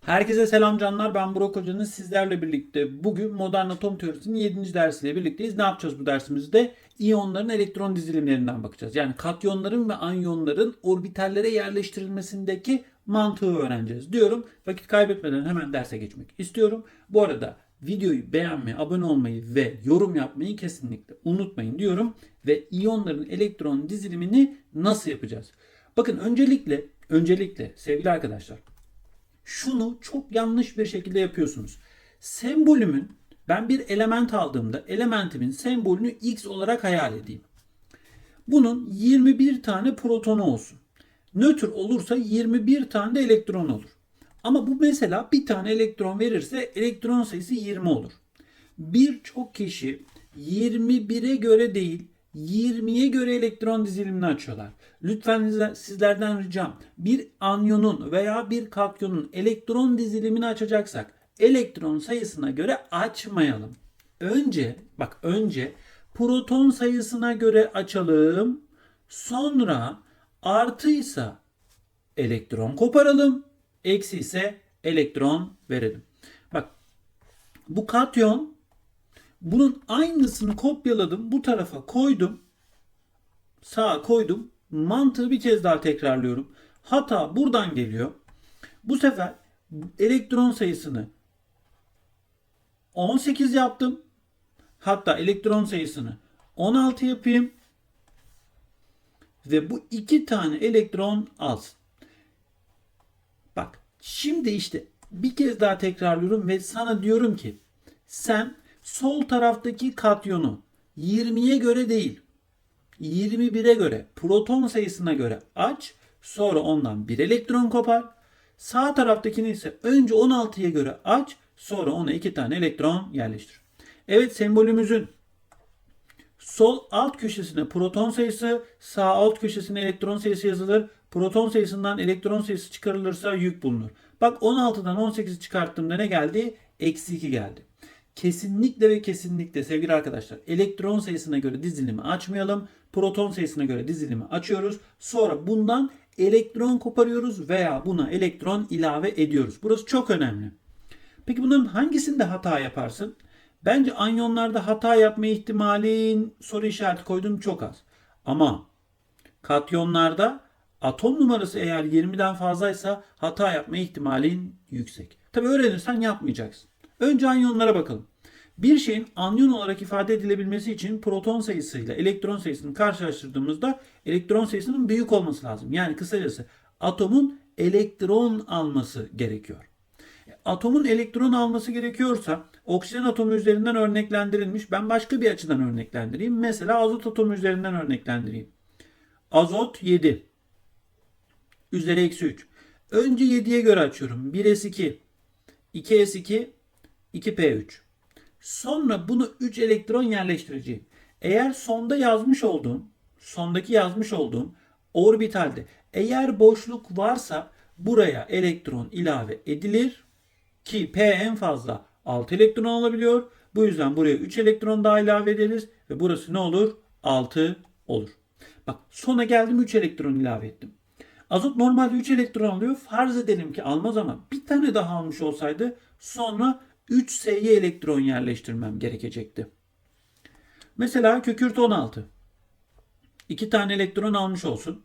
Herkese selam canlar. Ben Burak Hoca'nız sizlerle birlikte bugün modern atom teorisinin 7. dersiyle birlikteyiz. Ne yapacağız bu dersimizde? İyonların elektron dizilimlerinden bakacağız. Yani katyonların ve anyonların orbitallere yerleştirilmesindeki mantığı öğreneceğiz diyorum. Vakit kaybetmeden hemen derse geçmek istiyorum. Bu arada videoyu beğenmeyi, abone olmayı ve yorum yapmayı kesinlikle unutmayın diyorum. Ve iyonların elektron dizilimini nasıl yapacağız? Bakın öncelikle öncelikle sevgili arkadaşlar şunu çok yanlış bir şekilde yapıyorsunuz. Sembolümün ben bir element aldığımda elementimin sembolünü x olarak hayal edeyim. Bunun 21 tane protonu olsun. Nötr olursa 21 tane de elektron olur. Ama bu mesela bir tane elektron verirse elektron sayısı 20 olur. Birçok kişi 21'e göre değil 20'ye göre elektron dizilimini açıyorlar. Lütfen sizlerden ricam bir anyonun veya bir katyonun elektron dizilimini açacaksak elektron sayısına göre açmayalım. Önce bak önce proton sayısına göre açalım. Sonra artıysa elektron koparalım. Eksi ise elektron verelim. Bak bu katyon bunun aynısını kopyaladım. Bu tarafa koydum. Sağa koydum. Mantığı bir kez daha tekrarlıyorum. Hata buradan geliyor. Bu sefer elektron sayısını 18 yaptım. Hatta elektron sayısını 16 yapayım. Ve bu iki tane elektron alsın. Bak şimdi işte bir kez daha tekrarlıyorum ve sana diyorum ki sen sol taraftaki katyonu 20'ye göre değil 21'e göre proton sayısına göre aç sonra ondan bir elektron kopar. Sağ taraftakini ise önce 16'ya göre aç sonra ona iki tane elektron yerleştir. Evet sembolümüzün sol alt köşesine proton sayısı, sağ alt köşesine elektron sayısı yazılır. Proton sayısından elektron sayısı çıkarılırsa yük bulunur. Bak 16'dan 18'i çıkarttığımda ne geldi? Eksi 2 geldi. Kesinlikle ve kesinlikle sevgili arkadaşlar elektron sayısına göre dizilimi açmayalım. Proton sayısına göre dizilimi açıyoruz. Sonra bundan elektron koparıyoruz veya buna elektron ilave ediyoruz. Burası çok önemli. Peki bunların hangisinde hata yaparsın? Bence anyonlarda hata yapma ihtimalin soru işareti koydum çok az. Ama katyonlarda atom numarası eğer 20'den fazlaysa hata yapma ihtimalin yüksek. Tabi öğrenirsen yapmayacaksın. Önce anyonlara bakalım. Bir şeyin anyon olarak ifade edilebilmesi için proton sayısıyla elektron sayısını karşılaştırdığımızda elektron sayısının büyük olması lazım. Yani kısacası atomun elektron alması gerekiyor. Atomun elektron alması gerekiyorsa oksijen atomu üzerinden örneklendirilmiş. Ben başka bir açıdan örneklendireyim. Mesela azot atomu üzerinden örneklendireyim. Azot 7. Üzeri eksi 3. Önce 7'ye göre açıyorum. 1s2, 2s2, 2p3. Sonra bunu 3 elektron yerleştireceğim. Eğer sonda yazmış olduğum, sondaki yazmış olduğum orbitalde eğer boşluk varsa buraya elektron ilave edilir ki P en fazla 6 elektron alabiliyor. Bu yüzden buraya 3 elektron daha ilave ederiz ve burası ne olur? 6 olur. Bak sona geldim 3 elektron ilave ettim. Azot normalde 3 elektron alıyor. Farz edelim ki almaz ama bir tane daha almış olsaydı sonra 3S'ye elektron yerleştirmem gerekecekti. Mesela kükürt 16. 2 tane elektron almış olsun.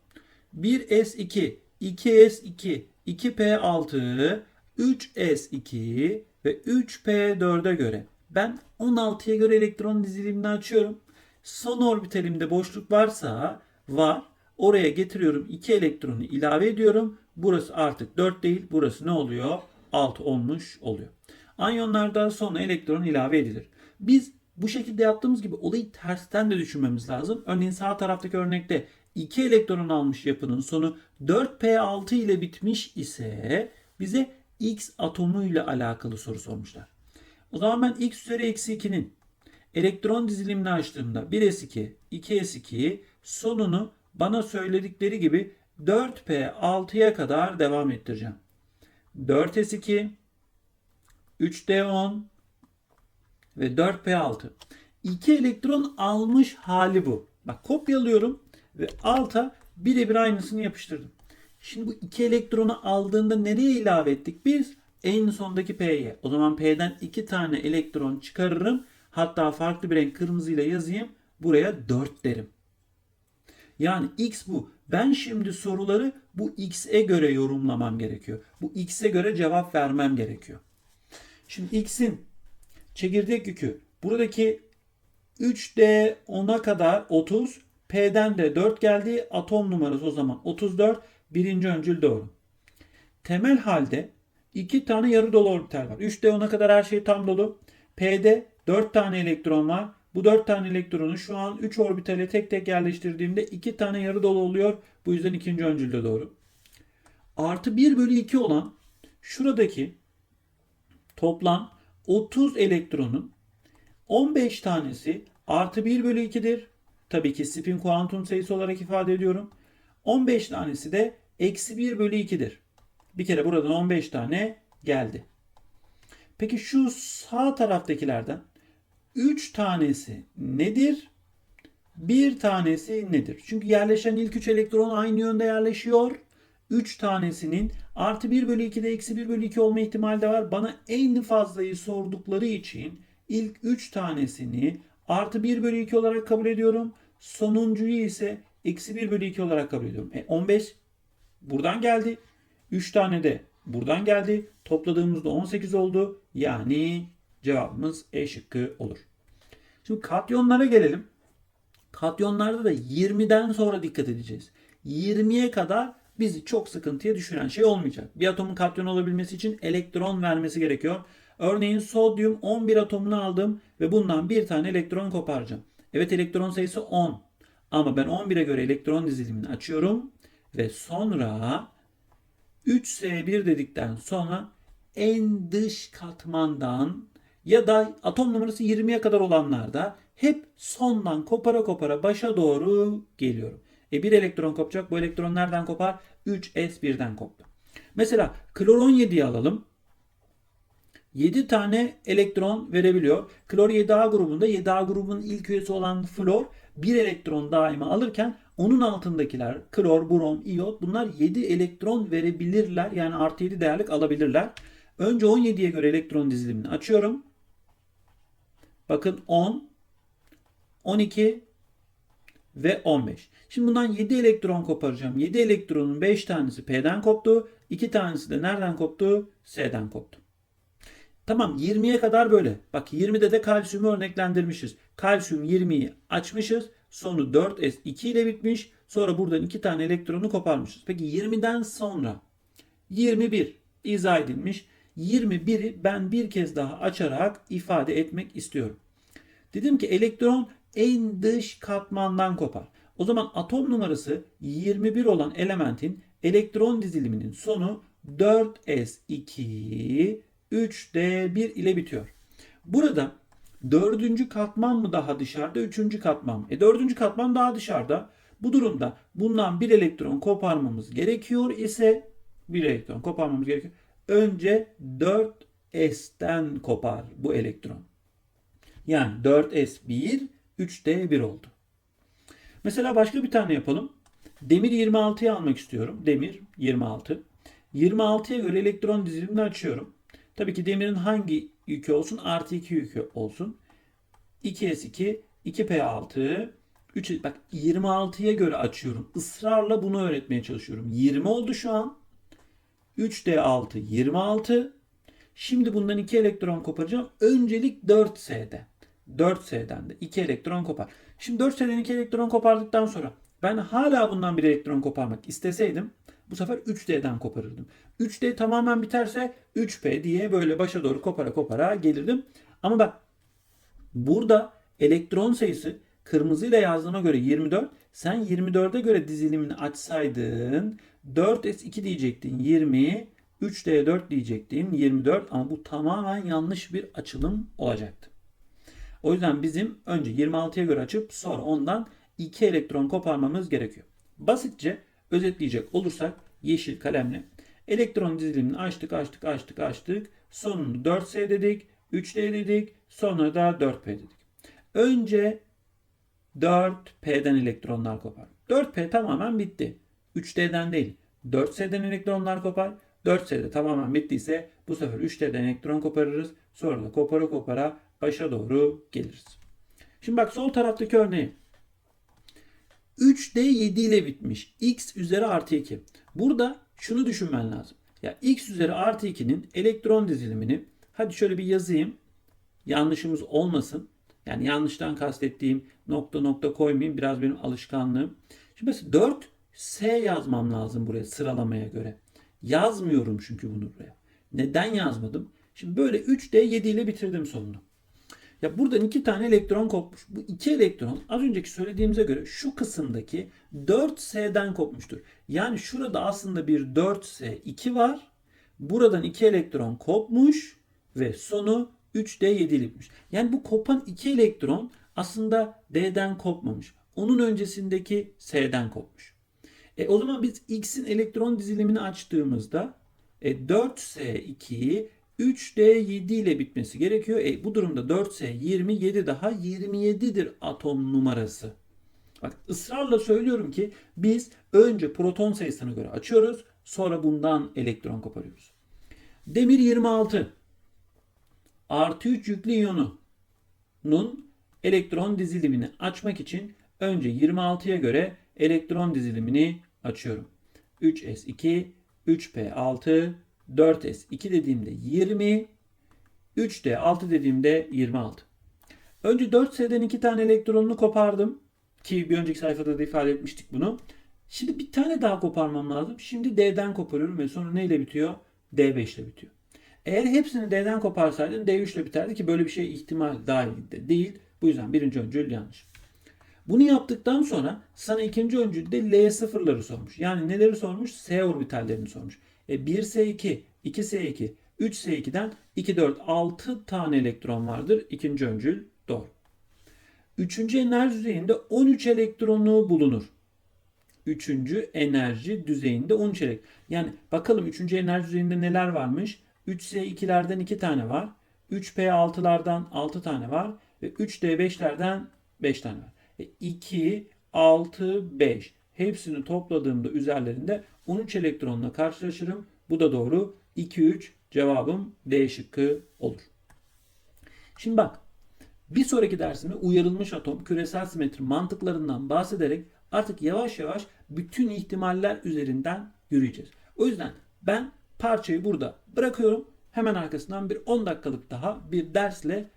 1S2, 2S2, 2P6, 3S2 ve 3P4'e göre ben 16'ya göre elektron dizilimini açıyorum. Son orbitalimde boşluk varsa var. Oraya getiriyorum 2 elektronu ilave ediyorum. Burası artık 4 değil. Burası ne oluyor? 6 olmuş oluyor. Anyonlarda sonra elektron ilave edilir. Biz bu şekilde yaptığımız gibi olayı tersten de düşünmemiz lazım. Örneğin sağ taraftaki örnekte 2 elektron almış yapının sonu 4p6 ile bitmiş ise bize x atomuyla alakalı soru sormuşlar. O zaman ben x üzeri eksi 2'nin elektron dizilimini açtığımda 1s2, 2s2 sonunu bana söyledikleri gibi 4p6'ya kadar devam ettireceğim. 4s2, 3D10 ve 4P6. 2 elektron almış hali bu. Bak kopyalıyorum ve alta birebir aynısını yapıştırdım. Şimdi bu 2 elektronu aldığında nereye ilave ettik? Biz en sondaki P'ye. O zaman P'den 2 tane elektron çıkarırım. Hatta farklı bir renk kırmızıyla yazayım. Buraya 4 derim. Yani x bu. Ben şimdi soruları bu x'e göre yorumlamam gerekiyor. Bu x'e göre cevap vermem gerekiyor. Şimdi x'in çekirdek yükü buradaki 3D 10'a kadar 30, P'den de 4 geldi. Atom numarası o zaman 34. Birinci öncül doğru. Temel halde iki tane yarı dolu orbital var. 3D 10'a kadar her şey tam dolu. P'de 4 tane elektron var. Bu 4 tane elektronu şu an 3 orbitale tek tek yerleştirdiğimde 2 tane yarı dolu oluyor. Bu yüzden ikinci öncülde doğru. Artı 1 bölü 2 olan şuradaki toplam 30 elektronun 15 tanesi artı 1 bölü 2'dir. Tabii ki spin kuantum sayısı olarak ifade ediyorum. 15 tanesi de eksi 1 bölü 2'dir. Bir kere buradan 15 tane geldi. Peki şu sağ taraftakilerden 3 tanesi nedir? Bir tanesi nedir? Çünkü yerleşen ilk 3 elektron aynı yönde yerleşiyor. 3 tanesinin artı 1 bölü 2'de eksi 1 bölü 2 olma ihtimali de var. Bana en fazlayı sordukları için ilk 3 tanesini artı 1 bölü 2 olarak kabul ediyorum. Sonuncuyu ise eksi 1 bölü 2 olarak kabul ediyorum. E 15 buradan geldi. 3 tane de buradan geldi. Topladığımızda 18 oldu. Yani cevabımız E şıkkı olur. Şimdi katyonlara gelelim. Katyonlarda da 20'den sonra dikkat edeceğiz. 20'ye kadar bizi çok sıkıntıya düşüren şey olmayacak. Bir atomun katyon olabilmesi için elektron vermesi gerekiyor. Örneğin sodyum 11 atomunu aldım ve bundan bir tane elektron koparacağım. Evet elektron sayısı 10. Ama ben 11'e göre elektron dizilimini açıyorum ve sonra 3S1 dedikten sonra en dış katmandan ya da atom numarası 20'ye kadar olanlarda hep sondan kopara kopara başa doğru geliyorum. E bir elektron kopacak. Bu elektron nereden kopar? 3s1'den koptu. Mesela klor 17'yi alalım. 7 tane elektron verebiliyor. Klor 7A grubunda 7A grubunun ilk üyesi olan flor 1 elektron daima alırken onun altındakiler klor, brom, iyot bunlar 7 elektron verebilirler. Yani artı 7 değerlik alabilirler. Önce 17'ye göre elektron dizilimini açıyorum. Bakın 10, 12 ve 15. Şimdi bundan 7 elektron koparacağım. 7 elektronun 5 tanesi P'den koptu. 2 tanesi de nereden koptu? S'den koptu. Tamam 20'ye kadar böyle. Bak 20'de de kalsiyumu örneklendirmişiz. Kalsiyum 20'yi açmışız. Sonu 4s2 ile bitmiş. Sonra buradan 2 tane elektronu koparmışız. Peki 20'den sonra 21 izah edilmiş. 21'i ben bir kez daha açarak ifade etmek istiyorum. Dedim ki elektron en dış katmandan kopar. O zaman atom numarası 21 olan elementin elektron diziliminin sonu 4s2 3d1 ile bitiyor. Burada dördüncü katman mı daha dışarıda, üçüncü katman mı? E dördüncü katman daha dışarıda. Bu durumda bundan bir elektron koparmamız gerekiyor ise bir elektron koparmamız gerekiyor. Önce 4s'ten kopar bu elektron. Yani 4s1, 3d1 oldu. Mesela başka bir tane yapalım. Demir 26'yı almak istiyorum. Demir 26. 26'ya göre elektron dizilimini açıyorum. Tabii ki demirin hangi yükü olsun? Artı 2 yükü olsun. 2s2, 2p6, 3 bak 26'ya göre açıyorum. Israrla bunu öğretmeye çalışıyorum. 20 oldu şu an. 3d6 26. Şimdi bundan 2 elektron koparacağım. Öncelik 4s'de. 4s'den de 2 elektron kopar. Şimdi 4s'den 2 elektron kopardıktan sonra ben hala bundan bir elektron koparmak isteseydim bu sefer 3D'den koparırdım. 3D tamamen biterse 3P diye böyle başa doğru kopara kopara gelirdim. Ama bak burada elektron sayısı kırmızıyla yazdığıma göre 24. Sen 24'e göre dizilimini açsaydın 4S2 diyecektin 20. 3D4 diyecektin 24 ama bu tamamen yanlış bir açılım olacaktı. O yüzden bizim önce 26'ya göre açıp sonra ondan 2 elektron koparmamız gerekiyor. Basitçe özetleyecek olursak yeşil kalemle elektron dizilimini açtık açtık açtık açtık. Sonunu 4S dedik, 3D dedik, sonra da 4P dedik. Önce 4P'den elektronlar kopar. 4P tamamen bitti. 3D'den değil. 4S'den elektronlar kopar. 4S'de tamamen bittiyse bu sefer 3D'den elektron koparırız. Sonra da kopara kopara başa doğru geliriz. Şimdi bak sol taraftaki örneği. 3D 7 ile bitmiş. X üzeri artı 2. Burada şunu düşünmen lazım. Ya X üzeri artı 2'nin elektron dizilimini hadi şöyle bir yazayım. Yanlışımız olmasın. Yani yanlıştan kastettiğim nokta nokta koymayayım. Biraz benim alışkanlığım. Şimdi mesela 4 S yazmam lazım buraya sıralamaya göre. Yazmıyorum çünkü bunu buraya. Neden yazmadım? Şimdi böyle 3D 7 ile bitirdim sonunu. Ya buradan iki tane elektron kopmuş. Bu iki elektron az önceki söylediğimize göre şu kısımdaki 4S'den kopmuştur. Yani şurada aslında bir 4S2 var. Buradan iki elektron kopmuş ve sonu 3D 7 ile bitmiş. Yani bu kopan iki elektron aslında D'den kopmamış. Onun öncesindeki S'den kopmuş. E, o zaman biz X'in elektron dizilimini açtığımızda e, 4S2'yi 3D7 ile bitmesi gerekiyor. E, bu durumda 4S 27 daha 27'dir atom numarası. Bak ısrarla söylüyorum ki biz önce proton sayısına göre açıyoruz. Sonra bundan elektron koparıyoruz. Demir 26 artı 3 yüklü iyonunun elektron dizilimini açmak için önce 26'ya göre elektron dizilimini açıyorum. 3s2, 3p6, 4s2 dediğimde 20, 3d6 dediğimde 26. Önce 4s'den 2 tane elektronunu kopardım. Ki bir önceki sayfada da ifade etmiştik bunu. Şimdi bir tane daha koparmam lazım. Şimdi D'den koparıyorum ve sonra neyle bitiyor? D5 ile bitiyor. Eğer hepsini D'den koparsaydın D3 ile biterdi ki böyle bir şey ihtimal dahilinde değil. Bu yüzden birinci öncül yanlış. Bunu yaptıktan sonra sana ikinci öncülde L0'ları sormuş. Yani neleri sormuş? S orbitallerini sormuş. E 1S2, 2S2, 3S2'den 2, 4, 6 tane elektron vardır. İkinci öncül doğru. Üçüncü enerji düzeyinde 13 elektronu bulunur. Üçüncü enerji düzeyinde 13 elektron. Yani bakalım üçüncü enerji düzeyinde neler varmış? 3S2'lerden 2 tane var. 3P6'lardan 6 tane var. Ve 3D5'lerden 5 tane var. E 2, 6, 5. Hepsini topladığımda üzerlerinde 13 elektronla karşılaşırım. Bu da doğru. 2, 3 cevabım D şıkkı olur. Şimdi bak bir sonraki dersinde uyarılmış atom küresel simetri mantıklarından bahsederek artık yavaş yavaş bütün ihtimaller üzerinden yürüyeceğiz. O yüzden ben parçayı burada bırakıyorum. Hemen arkasından bir 10 dakikalık daha bir dersle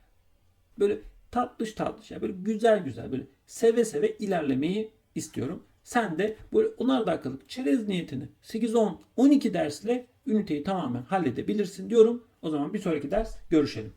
böyle tatlış tatlış yani böyle güzel güzel böyle seve seve ilerlemeyi istiyorum. Sen de böyle 10'ar dakikalık çerez niyetini 8, 10, 12 dersle üniteyi tamamen halledebilirsin diyorum. O zaman bir sonraki ders görüşelim.